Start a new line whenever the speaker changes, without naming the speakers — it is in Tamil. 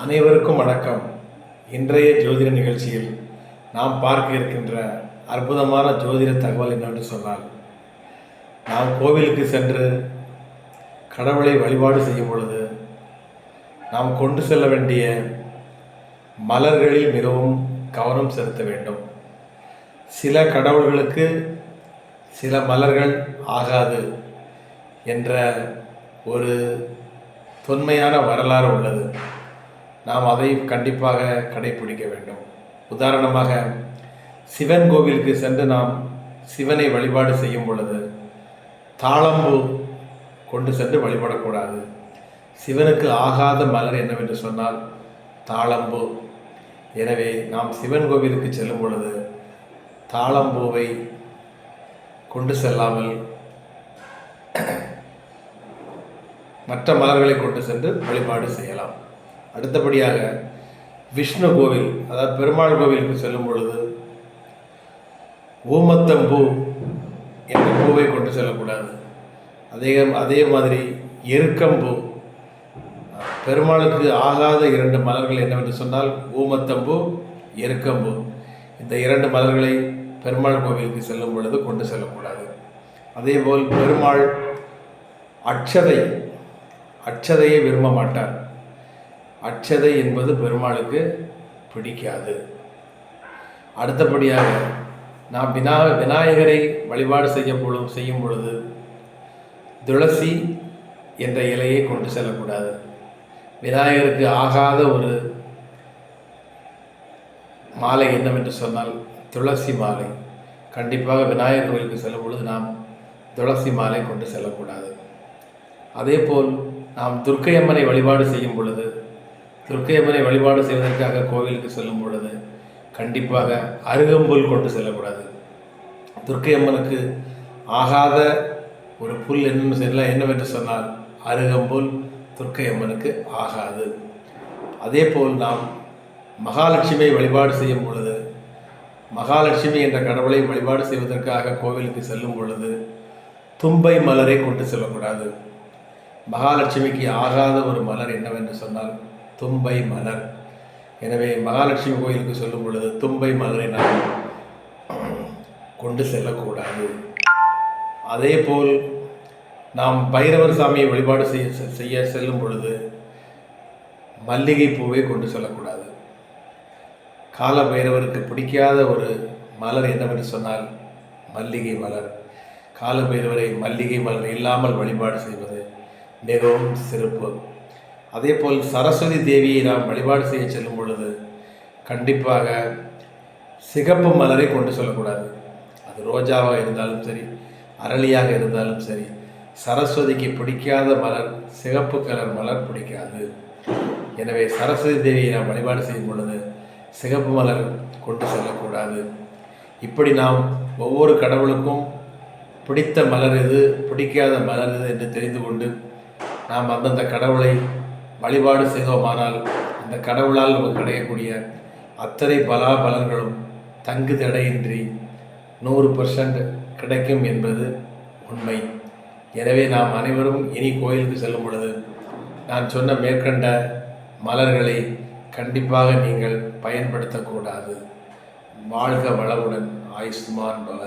அனைவருக்கும் வணக்கம். இன்றைய ஜோதிட நிகழ்ச்சியில் நாம் பார்க்க இருக்கின்ற அற்புதமான ஜோதிட தகவல் என்னவென்று சொன்னால் நாம் கோவிலுக்கு சென்று கடவுளை வழிபாடு செய்யும் பொழுது நாம் கொண்டு செல்ல வேண்டிய மலர்களில் மிகவும் கவனம் செலுத்த வேண்டும். சில கடவுள்களுக்கு சில மலர்கள் ஆகாது என்ற ஒரு தொன்மையான வரலாறு உள்ளது. நாம் அதை கண்டிப்பாக கடைபிடிக்க வேண்டும். உதாரணமாக சிவன் கோவிலுக்கு சென்று நாம் சிவனை வழிபாடு செய்யும் பொழுது தாளம்பூ கொண்டு சென்று வழிபடக்கூடாது. சிவனுக்கு ஆகாத மலர் என்னவென்று சொன்னால் தாளம்பூ. எனவே நாம் சிவன் கோவிலுக்கு செல்லும் பொழுது தாளம்பூவை கொண்டு செல்லாமல் மற்ற மலர்களை கொண்டு சென்று வழிபாடு செய்யலாம். அடுத்தபடியாக விஷ்ணு கோவில் அதாவது பெருமாள் கோவிலுக்கு செல்லும் பொழுது ஊமத்தம்பூ என்ற பூவை கொண்டு செல்லக்கூடாது. அதே அதே மாதிரி எருக்கம்பூ பெருமாளுக்கு ஆகாத இரண்டு மலர்கள் என்னவென்று சொன்னால் ஊமத்தம்பூ எருக்கம்பூ. இந்த இரண்டு மலர்களை பெருமாள் கோவிலுக்கு செல்லும் பொழுது கொண்டு செல்லக்கூடாது. அதேபோல் பெருமாள் அட்சதை அட்சதையை விரும்ப மாட்டார். அட்சதை என்பது பெருமாளுக்கு பிடிக்காது. அடுத்தபடியாக நாம் வினா விநாயகரை வழிபாடு செய்யப்படும் செய்யும் பொழுது துளசி என்ற இலையை கொண்டு செல்லக்கூடாது. விநாயகருக்கு ஆகாத ஒரு மாலை என்னவென்று சொன்னால் துளசி மாலை. கண்டிப்பாக விநாயகர் கோயிலுக்கு செல்லும் பொழுது நாம் துளசி மாலை கொண்டு செல்லக்கூடாது. அதேபோல் நாம் துர்க்கையம்மனை வழிபாடு செய்யும் பொழுது துர்க்கையம்மனை வழிபாடு செய்வதற்காக கோவிலுக்கு செல்லும் பொழுது கண்டிப்பாக அருகம்புல் கொண்டு செல்லக்கூடாது. துர்க்கையம்மனுக்கு ஆகாத ஒரு புல் என்ன செல்ல என்னவென்று சொன்னால் அருகம்புல் துர்க்கையம்மனுக்கு ஆகாது. அதே போல் நாம் மகாலட்சுமியை வழிபாடு செய்யும் பொழுது மகாலட்சுமி என்ற கடவுளை வழிபாடு செய்வதற்காக கோவிலுக்கு செல்லும் பொழுது தும்பை மலரை கொண்டு செல்லக்கூடாது. மகாலட்சுமிக்கு ஆகாத ஒரு மலர் என்னவென்று சொன்னால் தும்பை மலர். எனவே மகாலட்சுமி கோயிலுக்கு சொல்லும் பொழுது தும்பை மலரை நாம் கொண்டு செல்லக்கூடாது. அதே போல் நாம் பைரவர் சாமியை வழிபாடு செய்ய செய்ய செல்லும் பொழுது மல்லிகை பூவை கொண்டு செல்லக்கூடாது. கால பைரவருக்கு பிடிக்காத ஒரு மலர் என்னவென்று சொன்னால் மல்லிகை மலர். கால பைரவரை மல்லிகை மலர் இல்லாமல் வழிபாடு செய்வது மிகவும் சிறப்பு. அதே போல் சரஸ்வதி தேவியை நாம் வழிபாடு செய்ய செல்லும் பொழுது கண்டிப்பாக சிகப்பு மலரை கொண்டு செல்லக்கூடாது. அது ரோஜாவாக இருந்தாலும் சரி அரளியாக இருந்தாலும் சரி சரஸ்வதிக்கு பிடிக்காத மலர் சிகப்பு கலர் மலர் பிடிக்காது. எனவே சரஸ்வதி தேவியை நாம் வழிபாடு செய்யும் பொழுது சிகப்பு மலர் கொண்டு செல்லக்கூடாது. இப்படி நாம் ஒவ்வொரு கடவுளுக்கும் பிடித்த மலர் எது பிடிக்காத மலர் எது என்று தெரிந்து கொண்டு நாம் அந்தந்த கடவுளை வழிபாடு செய்தோமானால் அந்த கடவுளால் நமக்கு கிடைக்கக்கூடிய அத்தனை பலாபலன்களும் தங்கு தடையின்றி நூறு பர்சன்ட் கிடைக்கும் என்பது உண்மை. எனவே நாம் அனைவரும் இனி கோயிலுக்கு செல்லும் பொழுது நான் சொன்ன மேற்கண்ட மலர்களை கண்டிப்பாக நீங்கள் பயன்படுத்தக்கூடாது. வாழ்க வளமுடன் ஆயுஷ்மான் பவ